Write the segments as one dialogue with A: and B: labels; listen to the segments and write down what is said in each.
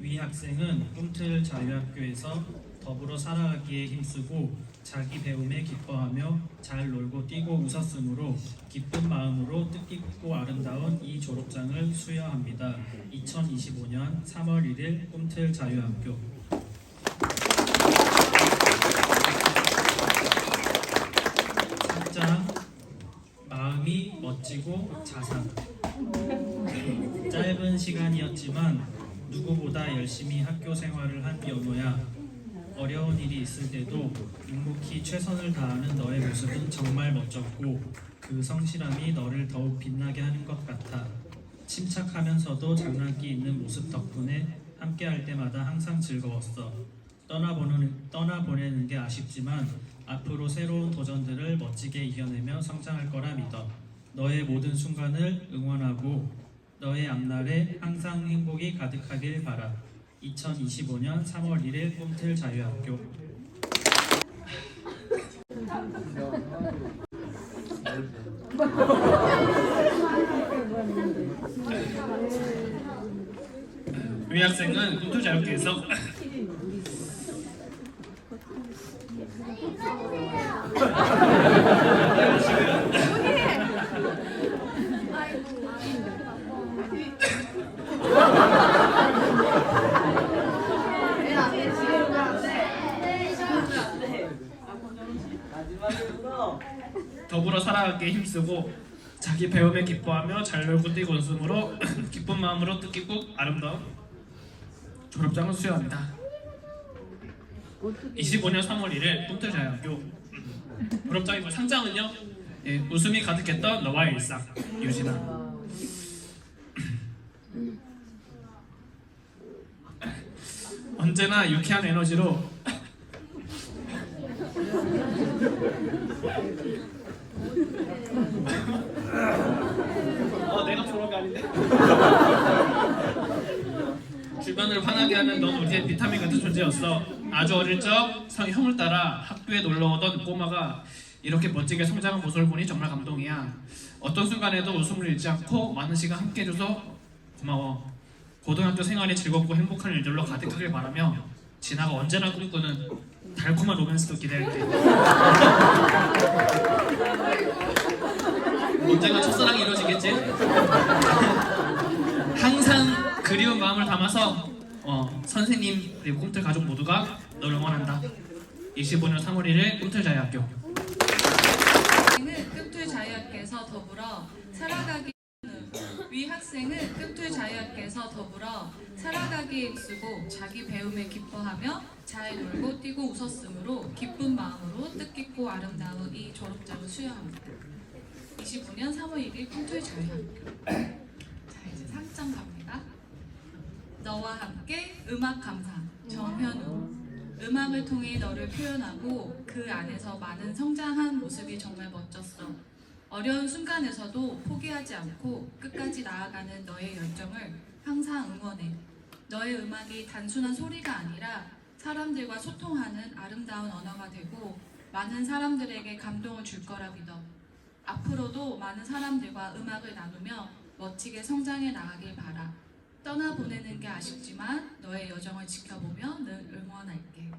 A: 위 학생은 꿈틀 자유학교에서 더불어 살아가기에 힘쓰고 자기 배움에 기뻐하며 잘 놀고 뛰고 웃었으므로 기쁜 마음으로 뜻깊고 아름다운 이 졸업장을 수여합니다. 2025년 3월 1일 꿈틀 자유학교 장 마음이 멋지고 자상 짧은 시간이었지만 누구보다 열심히 학교 생활을 한 연호야. 어려운 일이 있을 때도 묵묵히 최선을 다하는 너의 모습은 정말 멋졌고 그 성실함이 너를 더욱 빛나게 하는 것 같아. 침착하면서도 장난기 있는 모습 덕분에 함께할 때마다 항상 즐거웠어. 떠나보내는, 떠나보내는 게 아쉽지만 앞으로 새로운 도전들을 멋지게 이겨내며 성장할 거라 믿어. 너의 모든 순간을 응원하고 너의 앞날에 항상 행복이 가득하길 바라. 2025년 3월 1일 꿈틀 자유학교. 위 학생은 꿈틀 자유학교에서 살아가기에 힘쓰고 자기 배움에 기뻐하며 잘 놀고 뛰고 웃음으로 기쁜 마음으로 뜻깊고 아름다운 졸업장을 수여합니다. 25년 3월 1일 꿈틀 자유학교. 졸업장이고 상장은요? 예, 웃음이 가득했던 너와의 일상 유진아. 언제나 유쾌한 에너지로 어 내가 졸업이 아닌데? 주변을 환하게 하는 넌 우리의 비타민 같은 존재였어. 아주 어릴 적 성- 형을 따라 학교에 놀러 오던 꼬마가 이렇게 멋지게 성장한 모습을 보니 정말 감동이야. 어떤 순간에도 웃음을 잃지 않고 많은 시간 함께 해줘서 고마워. 고등학교 생활이 즐겁고 행복한 일들로 가득하길 바라며 진아가 언제나 꿈꾸는 달콤한 로맨스도 기대할게 언젠가 첫사랑이 이루어지겠지? 항상 그리운 마음을 담아서 어, 선생님 그리고 꿈틀 가족 모두가 너를 응원한다. 25년 3월 1일 꿈틀 자유학교.
B: 학생은 꿈틀 자유학교에서 더불어 살아가기 위 학생은 꿈틀 자유학교에서 더불어 살아가기에 힘쓰고 자기 배움에 기뻐하며 잘 놀고 뛰고 웃었으므로 기쁜 마음으로 뜻깊고 아름다운 이 졸업장을 수여합니다. 25년 3월 1일 꿈틀 자유학교 자 이제 상장 갑니다. 너와 함께 음악 감상 정현우 음악을 통해 너를 표현하고 그 안에서 많은 성장한 모습이 정말 멋졌어. 어려운 순간에서도 포기하지 않고 끝까지 나아가는 너의 열정을 항상 응원해. 너의 음악이 단순한 소리가 아니라 사람들과 소통하는 아름다운 언어가 되고 많은 사람들에게 감동을 줄 거라 믿어. 앞으로도 많은 사람들과 음악을 나누며 멋지게 성장해 나가길 바라. 떠나보내는 게 아쉽지만 너의 여정을 지켜보며 늘 응원할게.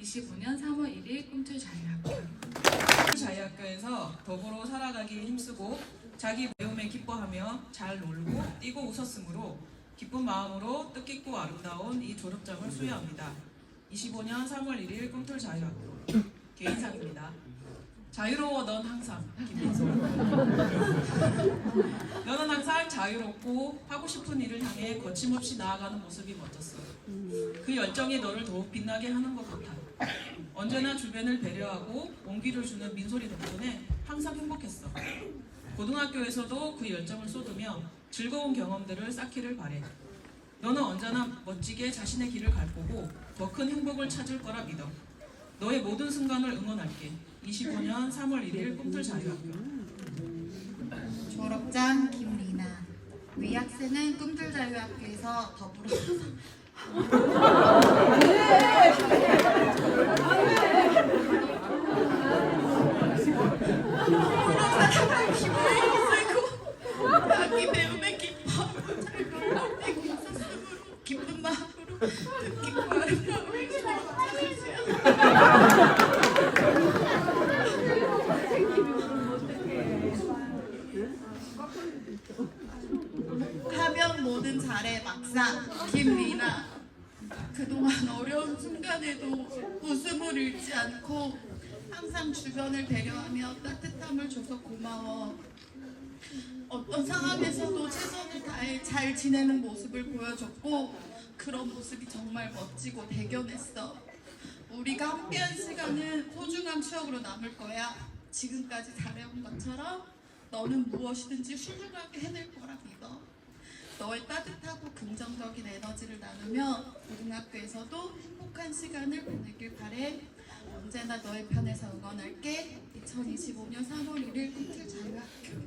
B: 25년 3월 1일 꿈틀 자유학교.
C: 자유학교에서 더불어 살아가기에 힘쓰고 자기 배움에 기뻐하며 잘 놀고 뛰고 웃었으므로 기쁜 마음으로 뜻깊고 아름다운 이 졸업장을 수여합니다. 25년 3월 1일 꿈틀 자유학교 개인상입니다. 자유로워 넌 항상 김민소 너는 항상 자유롭고 하고 싶은 일을 향해 거침없이 나아가는 모습이 멋졌어 그 열정이 너를 더욱 빛나게 하는 것 같아 언제나 주변을 배려하고 온기를 주는 민소리 덕분에 항상 행복했어. 고등학교에서도 그 열정을 쏟으며 즐거운 경험들을 쌓기를 바래. 너는 언제나 멋지게 자신의 길을 갈 거고 더 큰 행복을 찾을 거라 믿어. 너의 모든 순간을 응원할게. 25년 3월 1일 꿈틀 자유학교.
D: 졸업장 김리나 위 학생은 꿈틀 자유학교에서 더불어 자기 배움에 기뻐 잘 그동안 어려운 순간에도 웃음을 잃지 않고 항상 주변을 배려하며 따뜻함을 줘서 고마워. 어떤 상황에서도 최선을 다해 잘 지내는 모습을 보여줬고 그런 모습이 정말 멋지고 대견했어. 우리가 함께한 시간은 소중한 추억으로 남을 거야. 지금까지 잘해온 것처럼 너는 무엇이든지 훌륭하게 해낼 거라 믿어 너의 따뜻하고 긍정적인 에너지를 나누며 고등학교에서도 행복한 시간을 보내길 바래. 언제나 너의 편에서 응원할게. 2025년 3월 1일 꿈틀 자유학교.